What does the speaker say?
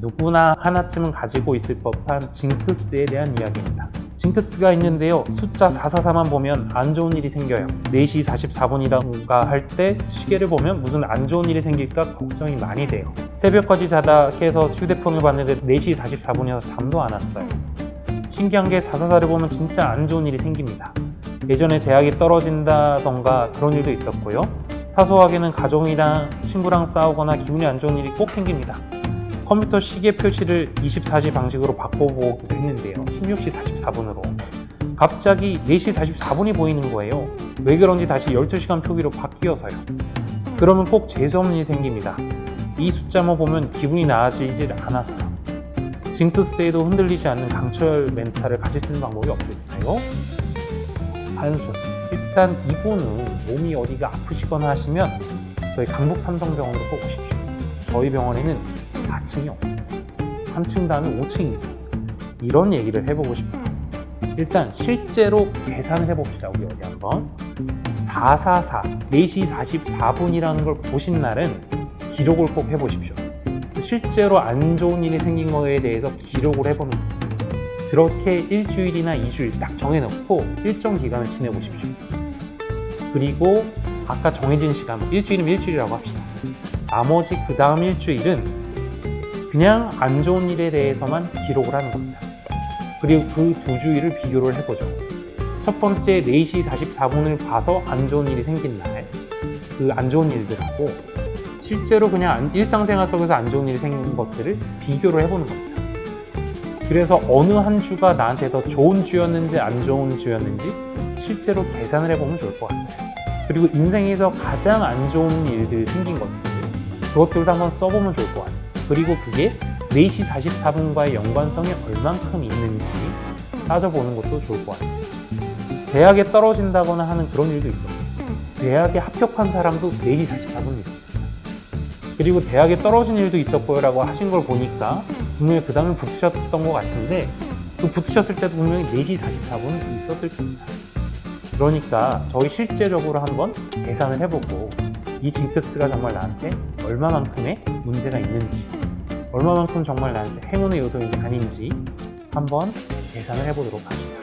누구나 하나쯤은 가지고 있을 법한 징크스에 대한 이야기입니다. 징크스가 있는데요. 숫자 444만 보면 안 좋은 일이 생겨요. 4시 44분이라가 할 때 시계를 보면 무슨 안 좋은 일이 생길까 걱정이 많이 돼요. 새벽까지 자다 깨서 휴대폰을 봤는데 4시 44분이어서 잠도 안 왔어요. 신기한 게 444를 보면 진짜 안 좋은 일이 생깁니다. 예전에 대학이 떨어진다던가 그런 일도 있었고요. 사소하게는 가족이랑 친구랑 싸우거나 기분이 안 좋은 일이 꼭 생깁니다. 컴퓨터 시계 표시를 24시 방식으로 바꿔보기도 했는데요. 16시 44분으로. 갑자기 4시 44분이 보이는 거예요. 왜 그런지 다시 12시간 표기로 바뀌어서요. 그러면 꼭 재수없는 일이 생깁니다. 이 숫자만 보면 기분이 나아지질 않아서요. 징크스에도 흔들리지 않는 강철 멘탈을 가질 수 있는 방법이 없을까요? 사연 주셨습니다. 일단 이분은 몸이 어디가 아프시거나 하시면 저희 강북 삼성병원으로 꼭 오십시오. 저희 병원에는 4층이 없습니다. 3층 다음에 5층입니다. 이런 얘기를 해보고 싶어요. 일단 실제로 계산을 해봅시다. 우리 어디 한번. 444, 4시 44분이라는 걸 보신 날은 기록을 꼭 해보십시오. 실제로 안 좋은 일이 생긴 거에 대해서 기록을 해보는 거예요. 그렇게 일주일이나 2주일 딱 정해놓고 일정 기간을 지내보십시오. 그리고 아까 정해진 시간, 일주일이면 일주일이라고 합시다. 나머지 그 다음 일주일은 그냥 안 좋은 일에 대해서만 기록을 하는 겁니다. 그리고 그 두 주일을 비교를 해보죠. 첫 번째 4시 44분을 봐서 안 좋은 일이 생긴 날, 그 안 좋은 일들하고 실제로 그냥 안- 일상생활 속에서 안 좋은 일이 생긴 것들을 비교를 해보는 겁니다. 그래서 어느 한 주가 나한테 더 좋은 주였는지 안 좋은 주였는지 실제로 계산을 해보면 좋을 것 같아요. 그리고 인생에서 가장 안 좋은 일들 생긴 것들, 그것들도 한번 써보면 좋을 것 같습니다. 그리고 그게 4시 44분과의 연관성이 얼만큼 있는지 따져보는 것도 좋을 것 같습니다. 대학에 떨어진다거나 하는 그런 일도 있었어요. 대학에 합격한 사람도 4시 44분이 있었습니다. 그리고 대학에 떨어진 일도 있었고요 라고 하신 걸 보니까 분명히 그 다음에 붙으셨던 것 같은데 그 붙으셨을 때도 분명히 4시 44분 있었을 겁니다. 그러니까 저희 실제적으로 한번 계산을 해보고 이 징크스가 정말 나한테 얼마만큼의 문제가 있는지 얼마만큼 정말 나한테 행운의 요소인지 아닌지 한번 계산을 해보도록 합시다.